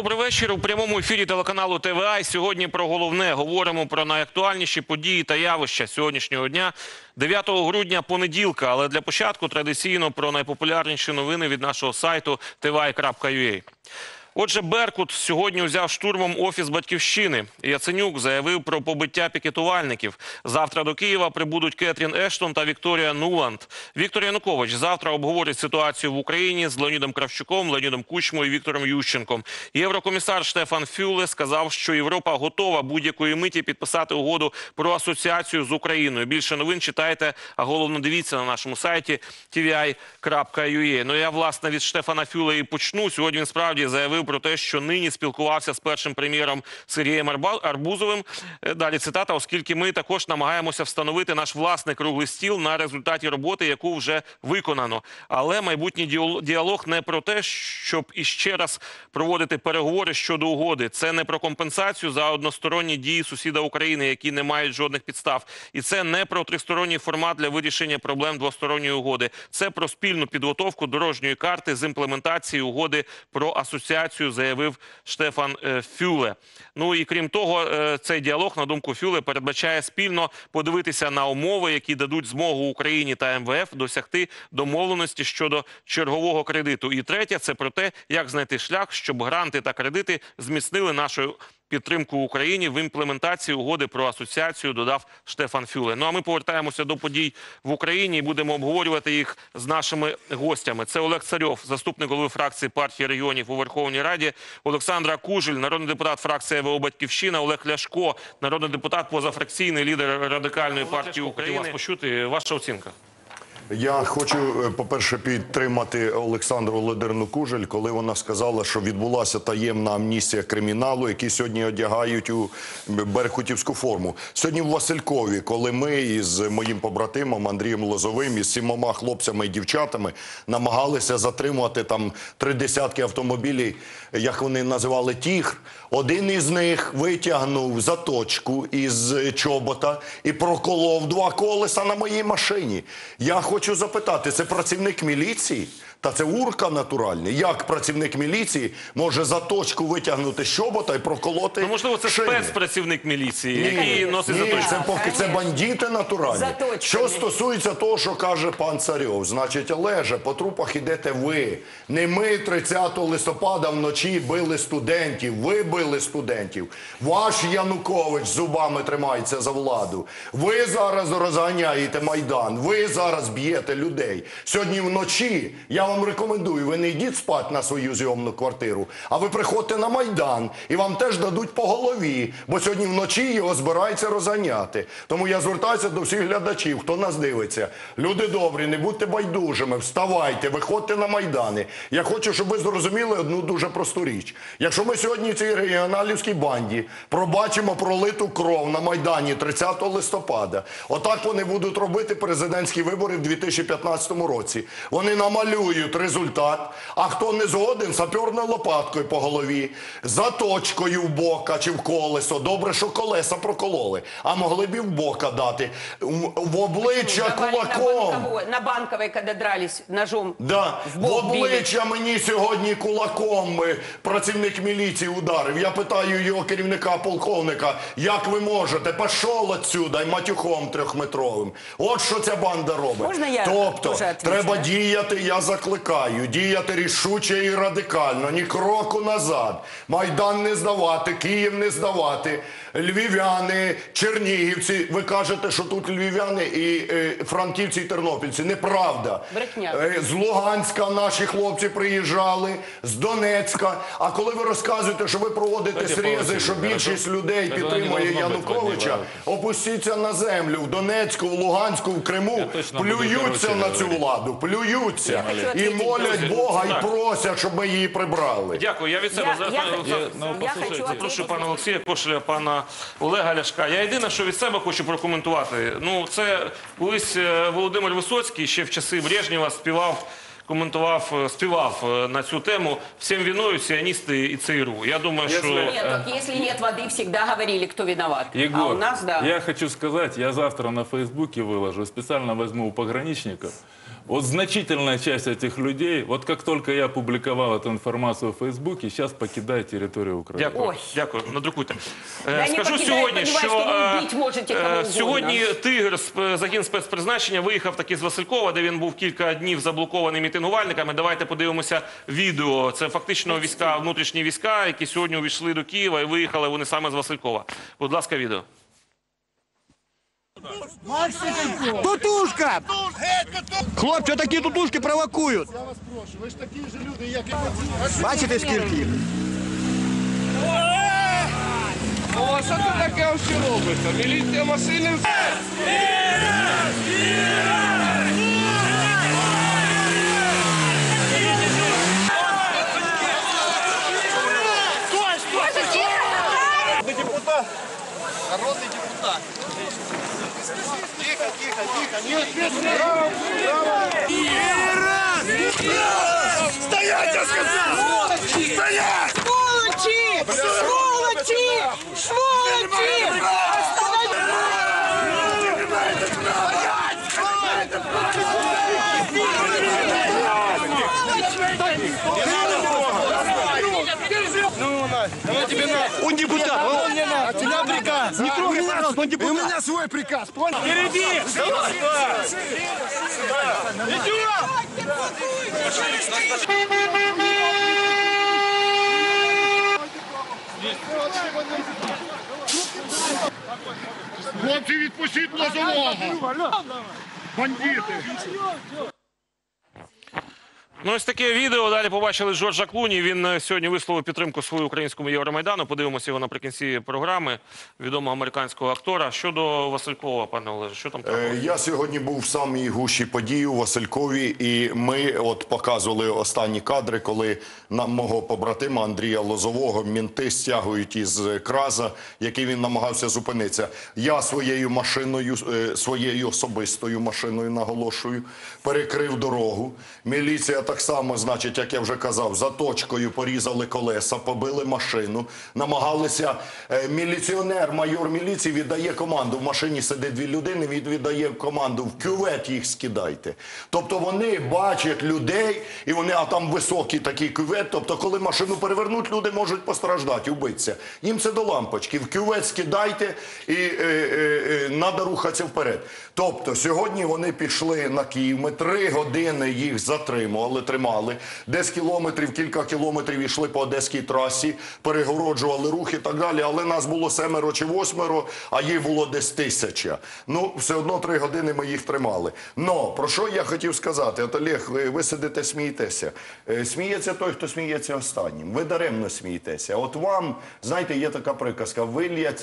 Добрий вечір. У прямому ефірі телеканалу ТВА. І Сьогодні про головне говоримо про найактуальніші події та явища сьогоднішнього дня, 9 грудня, понеділка. Але для початку традиційно про найпопулярніші новини від нашого сайту tvi.ua. Отже, Беркут сьогодні взяв штурмом офіс батьківщини. Яценюк заявив про побиття пікетувальників. Завтра до Києва прибудуть Кетрін Ештон та Вікторія Нуланд. Віктор Янукович завтра обговорить ситуацію в Україні з Леонідом Кравчуком, Леонідом Кучмою і Віктором Ющенком. Єврокомісар Штефан Фюле сказав, що Європа готова будь-якої миті підписати угоду про асоціацію з Україною. Більше новин читайте, а головно дивіться на нашому сайті tvi.ua. Ну я власне від Штефана Фюле і почну. Сьогодні він справді заявив про те, що нині спілкувався з першим прем'єром Сергієм Арбузовим. Е, Далі цитата, оскільки ми також намагаємося встановити наш власний круглий стіл на результаті роботи, яку вже виконано. Але майбутній діал- діалог не про те, щоб іще раз проводити переговори щодо угоди. Це не про компенсацію за односторонні дії сусіда України, які не мають жодних підстав, і це не про тристоронній формат для вирішення проблем двосторонньої угоди. Це про спільну підготовку дорожньої карти з імплементації угоди про асоціацію, заявив Штефан е, Фюле. Ну і крім того, е, цей діалог, на думку Фюле, передбачає спільно подивитися на умови, які дадуть змогу Україні та МВФ досягти домовленості щодо чергового кредиту. І третє це про те, як знайти шлях, щоб гранти та кредити зміцнили нашу підтримку Україні в імплементації угоди про асоціацію, додав Штефан Фюле. Ну а ми повертаємося до подій в Україні і будемо обговорювати їх з нашими гостями. Це Олег Царьов, заступник голови фракції партії регіонів у Верховній Раді, Олександра Кужель, народний депутат фракції ВО Батьківщина, Олег Ляшко, народний депутат позафракційний лідер радикальної партії України. Вас почути ваша оцінка. Я хочу, е, по-перше, підтримати Олександру Ледерну Кужель, коли вона сказала, що відбулася таємна амністія криміналу, які сьогодні одягають у беркутівську форму. Сьогодні в Василькові, коли ми із моїм побратимом Андрієм Лозовим із сімома хлопцями і дівчатами намагалися затримувати там три десятки автомобілів, як вони називали тігр, один із них витягнув заточку із чобота і проколов два колеса на моїй машині. Я хочу запитати, це працівник міліції? Та це урка натуральний. Як працівник міліції може заточку витягнути з чобота і проколоти? Ну можливо, це шини? спецпрацівник міліції, який носить ні, заточку. це поки це бандити натуральні. Заточками. Що стосується того, що каже пан Царьов, значить, Олеже, по трупах ідете ви. Не ми 30 листопада вночі били студентів. Ви били студентів. Ваш Янукович зубами тримається за владу. Ви зараз розганяєте майдан. Ви зараз б'єте людей. Сьогодні вночі я вам рекомендую, ви не йдіть спати на свою зйомну квартиру, а ви приходьте на майдан і вам теж дадуть по голові, бо сьогодні вночі його збираються розганяти. Тому я звертаюся до всіх глядачів, хто нас дивиться. Люди добрі, не будьте байдужими, вставайте, виходьте на майдани. Я хочу, щоб ви зрозуміли одну дуже просту річ. Якщо ми сьогодні цій регіоналівській банді пробачимо пролиту кров на майдані 30 листопада, отак вони будуть робити президентські вибори в 2015 році. Вони намалюють результат. А хто не згоден, саперною лопаткою по голові, заточкою в бока чи в колесо. Добре, що колеса прокололи, а могли б і в бока дати. В обличчя На, кулаком. на банковой, когда дрались ножом. Да, в в били. обличчя мені сьогодні кулаком працівник міліції ударив. Я питаю його керівника полковника, як ви можете? Пішов отсюда, й матюхом трьохметровим. От що ця банда робить. Можна я тобто, відповідь, треба діяти, я закликаю, діяти рішуче і радикально, ні кроку назад. Майдан не здавати, Київ не здавати. Львів'яни, чернігівці. Ви кажете, що тут львів'яни і е, франківці і тернопільці. Неправда. Брехня. Е, з Луганська наші хлопці приїжджали, з Донецька. А коли ви розказуєте, що ви проводите Дайте срізи, що більшість людей підтримує Януковича, опустіться на землю в Донецьку, в Луганську, в Криму, буду плюються на цю владу, плюються і молять Бога, і просять, щоб ми її прибрали. Дякую. Я від себе Я, за- я, пане хочу- Олександр, я Прошу пана Олексія Кошеля, пана Олега Ляшка. Я єдине, що від себе хочу прокоментувати. Ну, це колись е, Володимир Висоцький ще в часи Брежнєва співав. Коментував, е, співав е, на цю тему всім виною сіоністи і ЦРУ. Я думаю, що Нет, так если нет воды, всегда говорили, кто виноват. Егор, у нас, да. я хочу сказать, я завтра на Фейсбуке выложу, специально возьму у пограничников Вот значительная часть этих людей, вот как только я публиковал эту информацию в Фейсбуке, сейчас покидает территорию Украины. Дякую, Ой. дякую. Надрукуйте. Да Е, не Скажу покидай, сьогодні, сподіваюсь, що що ви е, вбити можете кого е, угодно. сьогодні тигр сп- загін спецпризначення виїхав таки з Василькова, де він був кілька днів заблокований мітингувальниками. Давайте подивимося відео. Це фактично війська, внутрішні війська, які сьогодні увійшли до Києва і виїхали вони саме з Василькова. Будь ласка, відео. Тутушка! Хлопці, такі тутушки провокують. Я вас прошу, ви ж такі ж люди, як і ми. Бачите, скільки їх? О, що це таке взагалі робиться? Міліція машини. Народний депутат. Тихо, тихо, тихо. Ні, Браво, браво. Стоять, я сказав! Стоять! Сволочи! Сволочи! Сволочи! Он свой приказ, понял? Хлопці, відпустіть лозового! Бандити! Ну, ось таке відео. Далі побачили Жоржа Клуні. Він е, сьогодні висловив підтримку свою українському Євромайдану. Подивимося його наприкінці програми відомого американського актора. Щодо Василькова, пане Олеже, що там Е, трапилося? Я сьогодні був в самій гущі подій у Василькові, і ми от показували останні кадри, коли нам мого побратима Андрія Лозового мінти стягують із краза, який він намагався зупинитися. Я своєю машиною, е, своєю особистою машиною наголошую, перекрив дорогу. Міліція так само, значить, як я вже казав, за точкою порізали колеса, побили машину, намагалися. е, Міліціонер, майор міліції віддає команду. В машині сидить дві людини. Він віддає команду в кювет їх скидайте. Тобто вони бачать людей, і вони, а там високий такий кювет. Тобто, коли машину перевернуть, люди можуть постраждати, вбитися. Їм це до лампочки. В кювет скидайте і е, е, треба рухатися вперед. Тобто, сьогодні вони пішли на Київ. Ми три години їх затримували, тримали. Десь кілометрів, кілька кілометрів йшли по одеській трасі, перегороджували рух і так далі. Але нас було семеро чи восьмеро, а їх було десь тисяча. Ну, все одно три години ми їх тримали. Но про що я хотів сказати? От Олег, ви, сидите, смієтеся. Е, Сміється той, хто сміється останнім. Ви даремно смієтеся. От вам, знаєте, є така приказка: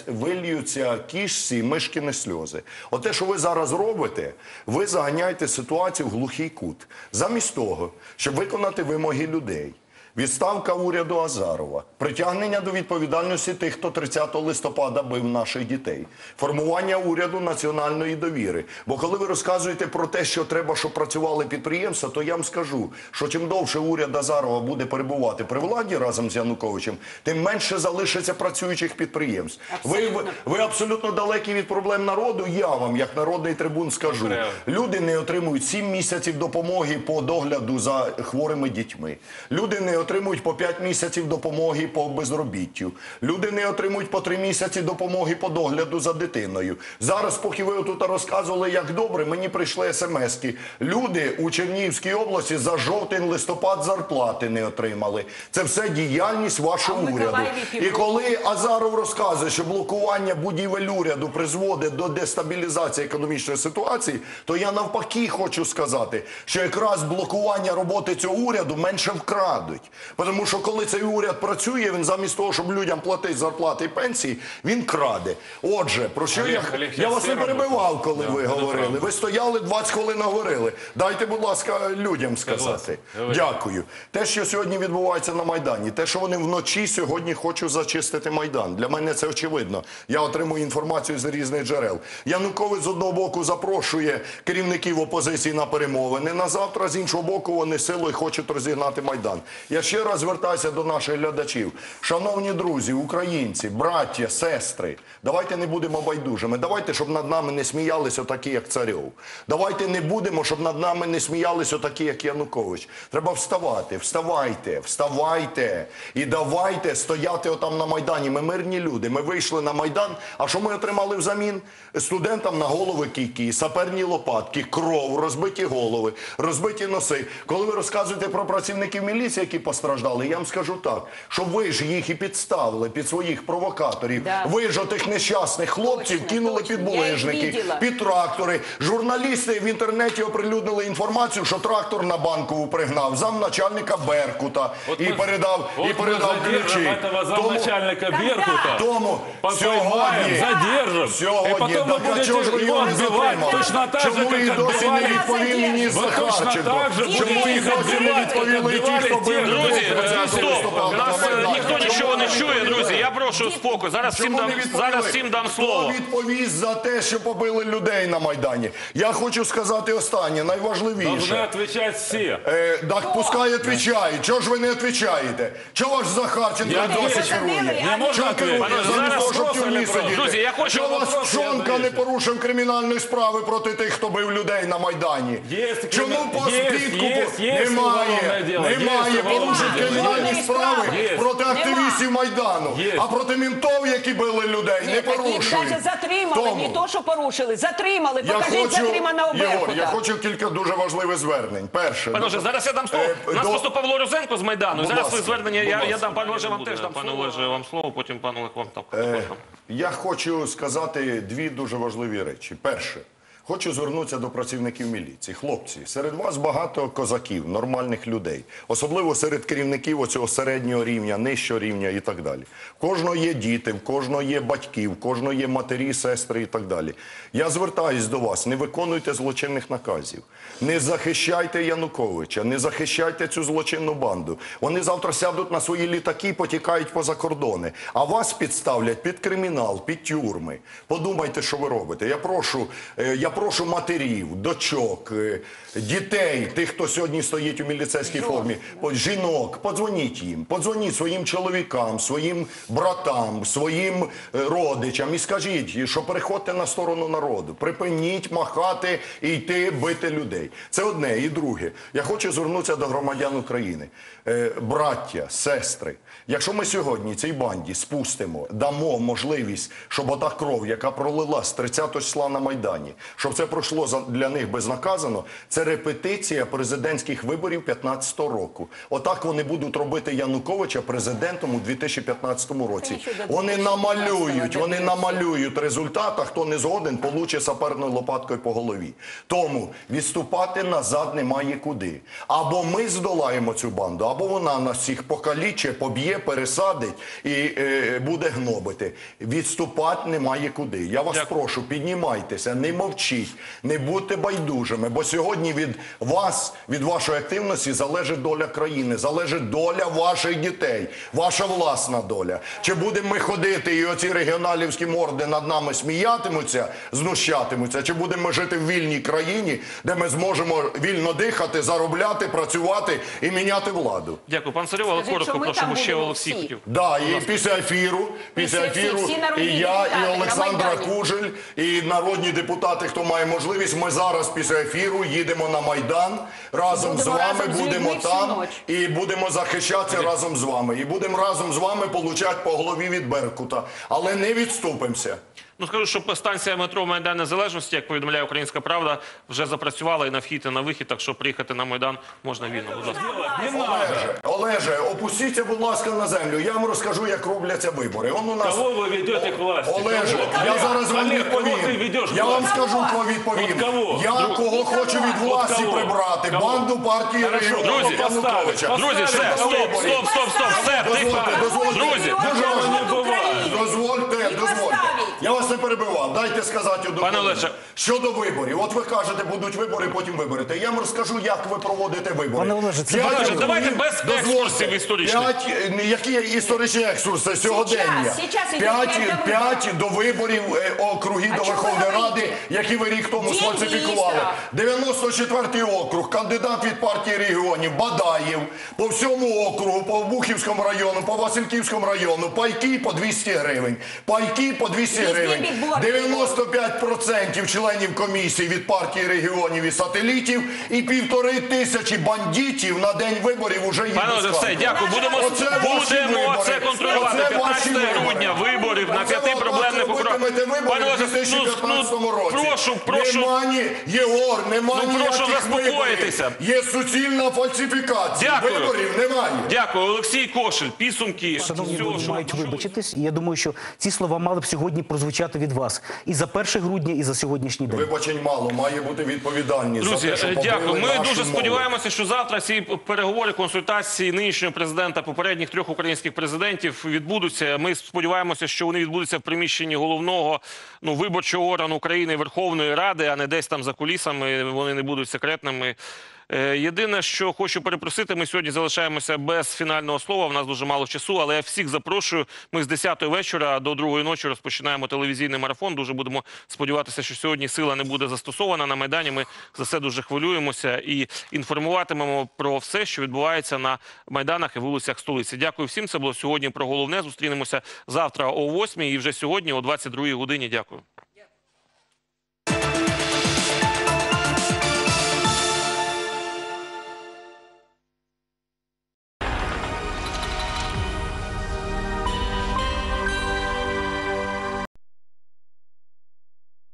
вильються кішці, мишкіни сльози. От те, що ви зараз робите, ви заганяєте ситуацію в глухий кут. Замість того, щоб виконати вимоги людей. Відставка уряду Азарова, притягнення до відповідальності тих, хто 30 листопада бив наших дітей, формування уряду національної довіри. Бо коли ви розказуєте про те, що треба, щоб працювали підприємства, то я вам скажу, що чим довше уряд Азарова буде перебувати при владі разом з Януковичем, тим менше залишиться працюючих підприємств. Ви, ви, ви абсолютно далекі від проблем народу. Я вам, як народний трибун, скажу. Люди не отримують 7 місяців допомоги по догляду за хворими дітьми. Люди не отримують по 5 місяців допомоги по безробіттю. Люди не отримують по 3 місяці допомоги по догляду за дитиною. Зараз, поки ви тут розказували, як добре, мені прийшли смски. Люди у Чернігівській області за жовтень листопад зарплати не отримали. Це все діяльність вашого А уряду. І коли Азаров розказує, що блокування будівель уряду призводить до дестабілізації економічної ситуації, то я навпаки хочу сказати, що якраз блокування роботи цього уряду менше вкрадуть. Тому що коли цей уряд працює, він замість того, щоб людям платити зарплати і пенсії, він краде. Отже, про що я, Олег, я я вас не перебивав, коли Да, ви говорили. правда. Ви стояли 20 хвилин говорили. Дайте, будь ласка, людям сказати. Дякую. Те, що сьогодні відбувається на Майдані, те, що вони вночі сьогодні хочуть зачистити Майдан. Для мене це очевидно. Я отримую інформацію з різних джерел. Янукович з одного боку запрошує керівників опозиції на перемовини. На завтра з іншого боку вони силою хочуть розігнати Майдан. Я ще раз звертаюся до наших глядачів. Шановні друзі, українці, браття, сестри, давайте не будемо байдужими. Давайте, щоб над нами не сміялися такі, як Царьов. Давайте не будемо, щоб над нами не сміялися такі, як Янукович. Треба вставати, вставайте, вставайте і давайте стояти отам на Майдані. Ми мирні люди. Ми вийшли на Майдан. А що ми отримали взамін? Студентам на голови кійки, саперні лопатки, кров, розбиті голови, розбиті носи. Коли ви розказуєте про працівників міліції, які постраждали, я вам скажу так, що ви ж їх і підставили під своїх провокаторів. Да. Ви ж отих нещасних хлопців Точно, кинули точно. під Я їх булежники, видела. під трактори. Журналісти в інтернеті оприлюднили інформацію, що трактор на банкову пригнав замначальника Беркута Вот і мы- передав вот і мы передав задержим ключі. этого Тому- замначальника Беркута. тому Поймаем, сьогодні, задержим. сьогодні, и потом так, вы а будете чого ж ви его його не отбивать затримали? точно так Чому же, ви как досі не отбивали... відповіли мені за Вы точно Харченко? так же Чому будете ви их досі не отбивать, как відповіли ті, отбивали хто тех, бив Друзі, е, 30 стоп, нас е, ніхто нічого не не чує, друзі. Я прошу спокою. Зараз всім Чому дам не відповіли? зараз всім дам слово. Хто відповість за те, що побили людей на Майдані? Я хочу сказати останнє, Должны найважливіше. отвечать все. Е, так пускай відповідають. Чого ж ви не відповідаєте? Чого ваш Захарченко Я досі керує? Не можна Чого керує? відповідати? Замість Зараз того, щоб в вопрос тюрмі или правда? сидіти. Друзі, я хочу- Чого вас Вопрос я Пшонка не порушив кримінальної справи проти тих, хто бив людей на Майдані? Є Чому по є, підкупу є, є уголовне немає, діло, є немає уголовне порушень кримінальні справи Є. проти активістів Майдану, Є. а проти ментов, які били людей, не порушують. даже затримали, Тому- не то, що порушили, затримали. я Покажіть хочу, затриманого Єгор, я Беркута. хочу кілька дуже важливих звернень. Перше, Пане Олеже, зараз я дам слово. Е, У нас до- просто Павло Розенко з Майдану. Будь Зараз ласка, ви звернення. Я, я дам пане Олеже вам теж дам пане Олеже вам слово, потім пан Олег вам так. Е, Я хочу сказати дві дуже важливі речі. Перше, хочу звернутися до працівників міліції. Хлопці, серед вас багато козаків, нормальних людей, особливо серед керівників оцього середнього рівня, нижчого рівня і так далі. В кожного є діти, в кожного є батьки, в кожного є матері, сестри і так далі. Я звертаюсь до вас, не виконуйте злочинних наказів, не захищайте Януковича, не захищайте цю злочинну банду. Вони завтра сядуть на свої літаки і потікають поза кордони, а вас підставлять під кримінал, під тюрми. Подумайте, що ви робите. Я прошу, е, я прошу матерів, дочок, е, дітей, тих, хто сьогодні стоїть у міліцейській формі, жінок, подзвоніть їм, подзвоніть своїм чоловікам, своїм братам, своїм е, родичам і скажіть, що переходьте на сторону народу, припиніть махати і йти бити людей. Це одне. І друге, я хочу звернутися до громадян України. Е, браття, сестри, якщо ми сьогодні цій банді спустимо, дамо можливість, щоб ота кров, яка пролила з 30 числа на Майдані, щоб це пройшло для них безнаказано, це репетиція президентських виборів 15 року. Отак вони будуть робити Януковича президентом у 2015 році. Вони намалюють, вони намалюють результат, а хто не згоден, получить саперною лопаткою по голові. Тому відступати назад немає куди. Або ми здолаємо цю банду, або вона нас всіх покаліче, поб'є, пересадить і е, буде гнобити. Відступати немає куди. Я вас прошу, піднімайтеся, не мовчіть, не будьте байдужими, бо сьогодні від вас, від вашої активності залежить доля країни, залежить доля ваших дітей, ваша власна доля. Чи будемо ми ходити і оці регіоналівські морди над нами сміятимуться, знущатимуться, чи будемо ми жити в вільній країні, де ми зможемо вільно дихати, заробляти, працювати і міняти владу? Дякую, пан Царьов, але коротко, що ми прошу, там бо ще будемо Олексій всі. хотів. Да, і після ефіру, після всі- ефіру всі народні і я, депутати і на Олександра Майдані. Кужель, і народні депутати, хто має можливість, ми зараз після ефіру їдемо на Майдан разом Будемо з вами, разом будемо з там і будемо захищатися разом з вами. І будемо разом з вами получати по голові від Беркута. Але не відступимося. Ну скажу, що станція метро Майдан Незалежності, як повідомляє Українська Правда, вже запрацювала і на вхід, і на вихід, так що приїхати на Майдан можна вільно. Будь ласка. Олеже, Олеже, опустіться, будь ласка, на землю. Я вам розкажу, як робляться вибори. Он у нас Кого вы ведете к власти? Олеже, Кого? я зараз вам Олег, кого відповім. ты ведешь Я вам скажу, кого відповім. От кого? Я кого хочу від власті кого? прибрати. Кого? Банду партії Хорошо, регіону друзі. Друзі, все, стоп, стоп, стоп, стоп, все, тихо. Дозвольте, дозвольте. Друзі, Дуже важливо. України. Дозвольте, І дозвольте. поставить. Я вас не перебивав. Дайте сказати одну Пане. Олеже. Щодо виборів, от ви кажете, будуть вибори, потім виберете. Я вам розкажу, як ви проводите вибори. Пане Олеже, це- П'ять Пане Олеже, округів- давайте без дозвольте, екскурсів історичних. П'ять, е, які історичні екскурси сьогодення? сейчас П'ять, п'ять до п'ять до виборів е, округів А до чого Верховної ви Ради, говорите? які ви рік тому День сфальсифікували. міністра. 94-й округ, кандидат від партії регіонів Бадаєв, по всьому округу, по Бухівському району, по Васильківському району, пайки по 200 гривень. Пайки по 200 Різні гривень. 95% членів комісії від партії регіонів і сателітів і півтори тисячі бандитів на день виборів уже є. Пане все, дякую. Будемо, Оце ваші будемо вибори. це контролювати. Оце ваші 15 грудня виборів на п'яти проблемних округах. робитимете вибори Пане в Олеже, 2015 ну, році. прошу, прошу. Нема ні, Єгор, нема Ну, прошу ніяких заспокоїтися. виборів. Є суцільна фальсифікація. Дякую. Виборів немає. Дякую, Олексій Кошель. Підсумки. Шановні всього, люди що- мають вибачитись. І я думаю, що ці слова мали б сьогодні прозвучати від вас і за 1 грудня, і за сьогоднішній день. Вибачень мало, має бути відповідальність за Друзі, те, що е, дякую. Ми дуже мову. сподіваємося, що завтра ці переговори, консультації нинішнього президента, попередніх трьох українських президентів відбудуться. Ми сподіваємося, що вони відбудуться в приміщенні головного ну виборчого органу України Верховної Ради, а не десь там за кулісами. Вони не будуть секретними. Е, Єдине, що хочу перепросити, ми сьогодні залишаємося без фінального слова. В нас дуже мало часу, але я всіх запрошую. Ми з 10 вечора до 2 ночі розпочинаємо телевізійний марафон. Дуже будемо сподіватися, що сьогодні сила не буде застосована на майдані. Ми за це дуже хвилюємося і інформуватимемо про все, що відбувається на майданах і вулицях столиці. Дякую всім. Це було сьогодні про головне. Зустрінемося завтра о 8 і вже сьогодні о 22 годині. Дякую.